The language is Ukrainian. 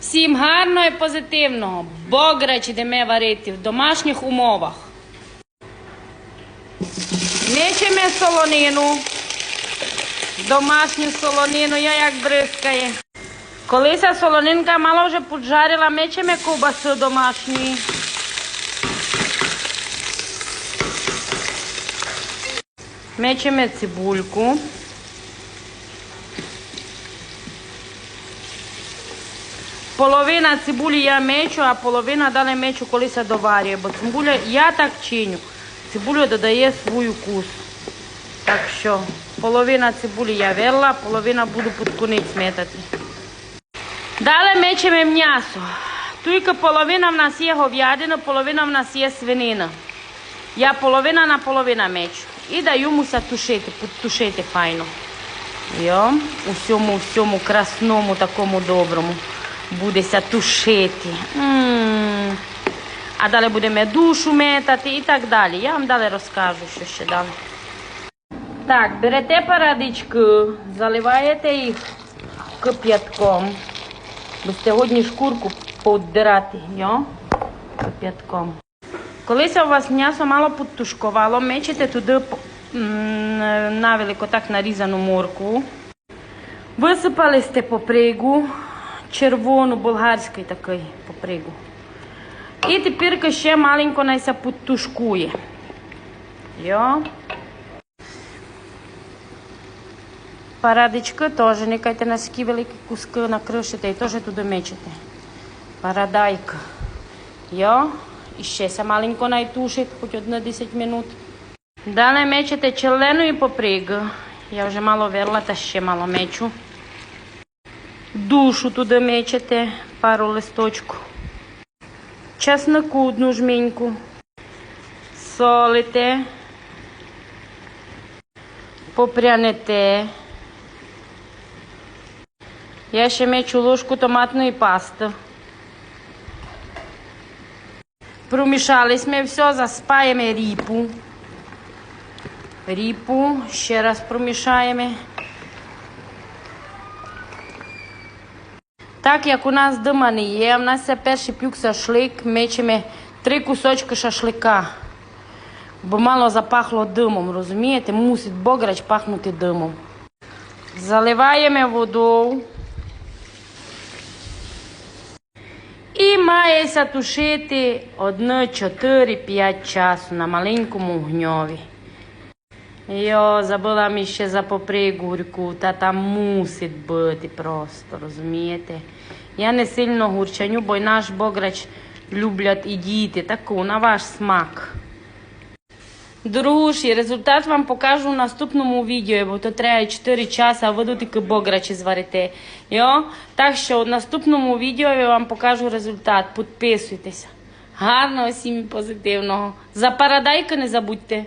Всім гарного і позитивного. Бограч ідемо варити в домашніх умовах. Мечемо солонину. Домашню солонину, я як бризкає. Коли ця солонинка мало вже поджарила, мечемо ковбасу домашню. Мечемо цибульку. Половина цибулі я мечу, а половина далі мечу, коли се доварює. Бо цибуля, я так чиню. Цибуля додає свій вкус. Так що половина цибулі я вела, половина буду під кінець метати. Далі мечемо м'ясо. Тільки половина в нас є говядина, половина в нас є свинина. Я половина на половина мечу. І даю муся тушити, підтушити файно. Йо, у всьому, всьому красному, такому доброму. Будеся тушити. А далі будемо душу метати і так далі. Я вам далі розкажу, що ще далі. Так, берете парадички, заливаєте їх кип'ятком. Бо сьогодні шкурку подирати, йо? Кип'ятком. Колись у вас м'ясо мало підтушкувало, мечете туди навелико так нарізану моркву. Висипали сте попригу, червону, болгарський такий попригу. І тепер ще маленько найся підтушкує. Йо. Парадички теж, не кайте на такі великі куски накришите і теж туди мечете. Парадайка. Йо. І ще ся маленько найтушить, хоч одне 10 минут. Далі мечете челену і попригу. Я вже мало верла, та ще мало мечу. Душу туди мечете, пару листочку. Чеснику одну жменьку. Солите. Попрянете. Я ще мечу ложку томатної пасти. Промішали ми все, заспаємо ріпу. Ріпу ще раз промішаємо. Так як у нас дима не є, у нас це перший плюк шашлик, мечемо три кусочки шашлика. Бо мало запахло димом, розумієте? Мусить бограч пахнути димом. Заливаємо водою. І мається тушити 1-4-5 часу на маленькому Йо, забула мені ще за попригурку, та там мусить бути просто, розумієте? Я не сильно гурчаню, бо наш бограч люблять і діти, таку, на ваш смак. Дружі, результат вам покажу в наступному відео, бо то треба 4 часа, а тут тільки бограчі зварите. Йо? Так що в наступному відео я вам покажу результат. Підписуйтеся. Гарного всім позитивного. За парадайки не забудьте.